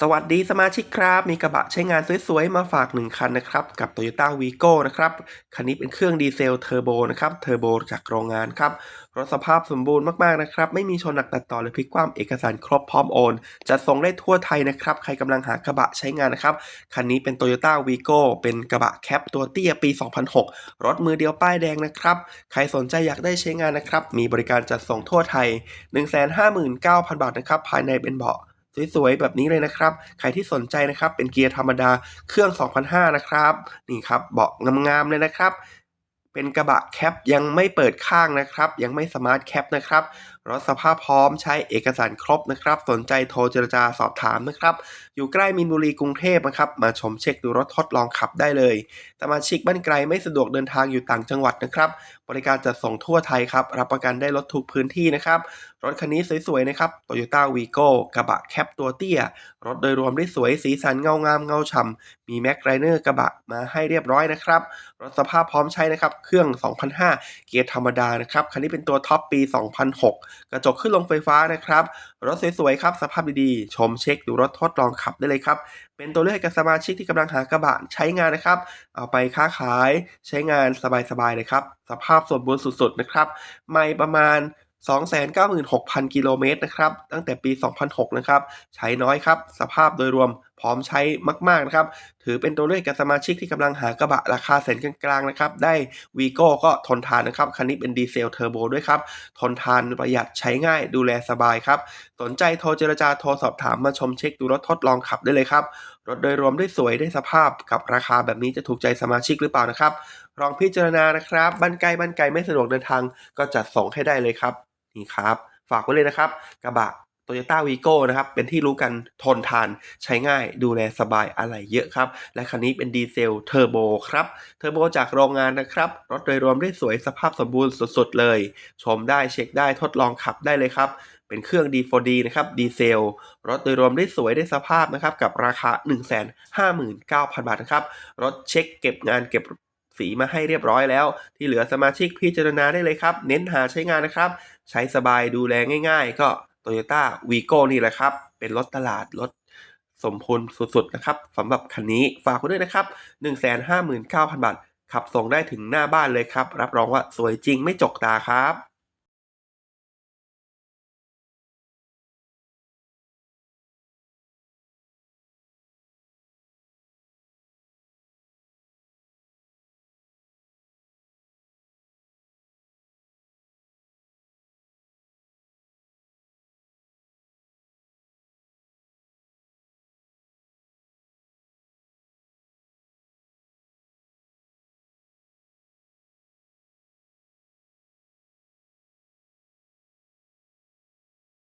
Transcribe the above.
สวัสดีสมาชิกครับ มีกระบะใช้งานสวยๆ มาฝาก 1 คันนะครับ กับ Toyota Vigo นะครับ คันนี้เป็นเครื่องดีเซลเทอร์โบนะครับเทอร์โบจากโรงงานครับรถสภาพสมบูรณ์มากๆนะครับ ไม่มีชนหนักตัดต่อหรือพลิกคว่ำเอกสารครบพร้อมโอนจะส่งได้ทั่วไทยนะครับ ใครกำลังหากระบะใช้งานนะครับ คันนี้เป็น Toyota Vigo เป็นกระบะแคปตัวเตี้ยปี 2006 รถมือเดียวป้ายแดงนะครับ ใครสนใจอยากได้ใช้งานนะครับ มีบริการจัดส่งทั่วไทย 159,000 บาทนะครับภายในเป็นเบาะ สวยๆแบบนี้เลยนะครับ ใครที่สนใจนะครับ เป็นเกียร์ธรรมดาเครื่อง 2005 นะครับ นี่ครับเบาะงามๆเลยนะครับ เป็นกระบะแคปยังไม่เปิดข้างนะครับ ยังไม่สมาร์ทแคปนะครับ รถสภาพพร้อมใช้เอกสารครบนะครับ สนใจโทรเจรจาสอบถามนะครับ อยู่ใกล้มีนบุรีกรุงเทพนะครับ มาชมเช็คดูรถทดลองขับได้เลยสมาชิกบ้านไกลไม่สะดวกเดินทางอยู่ต่างจังหวัดนะครับ บริการจัดส่งทั่วไทยครับ รับประกันได้รถทุกพื้นที่นะครับ รถคันนี้สวยๆนะครับ Toyota Vigo กระบะแคปตัวเตี้ย รถโดยรวมได้สวยสีสันเงางามเงาฉ่ำมีแม็กไรเนอร์กระบะมาให้เรียบร้อยนะครับรถสภาพพร้อมใช้นะครับ เครื่อง 2005 เกียร์ธรรมดานะครับ คันนี้เป็นตัวท็อปปี 2006กระจกขึ้นลงไฟฟ้านะครับ รถสวยๆครับสภาพดีๆ ชมเช็คดูรถทดลองขับได้เลยครับ เป็นตัวเลือกให้กับสมาชิกที่กำลังหากระบะใช้งานนะครับ เอาไปค้าขายใช้งานสบายๆเลยครับ สภาพสมบูรณ์สุดๆนะครับ ไม่ประมาณ296,000 กิโลเมตรนะครับ ตั้งแต่ปี 2006 นะครับ ใช้น้อยครับ สภาพโดยรวม พร้อมใช้มาก ๆ นะครับ ถือเป็นตัวเลือกกับสมาชิกที่กำลังหากระบะราคาแสนกลางๆนะครับ ได้วีโก้ก็ทนทานนะครับ คันนี้เป็นดีเซลเทอร์โบด้วยครับ ทนทานประหยัดใช้ง่ายดูแลสบายครับ สนใจโทรเจรจาโทรสอบถามมาชมเช็คดูรถทดลองขับได้เลยครับ รถโดยรวมได้สวยได้สภาพกับราคาแบบนี้จะถูกใจสมาชิกหรือเปล่านะครับลองพิจารณานะครับบ้านไกลบ้านไกลไม่สะดวกเดินทางก็จัดส่งให้ได้เลยครับนี่ครับ ฝากไว้เลยนะครับ กระบะ Toyota Vigo นะครับ เป็นที่รู้กันทนทานใช้ง่ายดูแลสบายอะไรเยอะครับ และคันนี้เป็นดีเซลเทอร์โบครับ เทอร์โบจากโรงงานนะครับ รถโดยรวมได้สวยสภาพสมบูรณ์สุดๆเลย ชมได้เช็คได้ทดลองขับได้เลยครับ เป็นเครื่อง D4D นะครับดีเซล รถโดยรวมได้สวยได้สภาพนะครับ กับราคา 159,000 บาทนะครับ รถเช็คเก็บงานเก็บสีมาให้เรียบร้อยแล้ว ที่เหลือสมาชิกพิจารณาได้เลยครับ เน้นหาใช้งานนะครับ ใช้สบายดูแลง่าย ๆ ก็ Toyota Vigo นี่แหละครับ เป็นรถตลาดรถสมพลสุดๆนะครับสำหรับคันนี้ฝากไว้ด้วยนะครับ 159,000 บาท ขับส่งได้ถึงหน้าบ้านเลยครับ รับรองว่าสวยจริงไม่จกตาครับ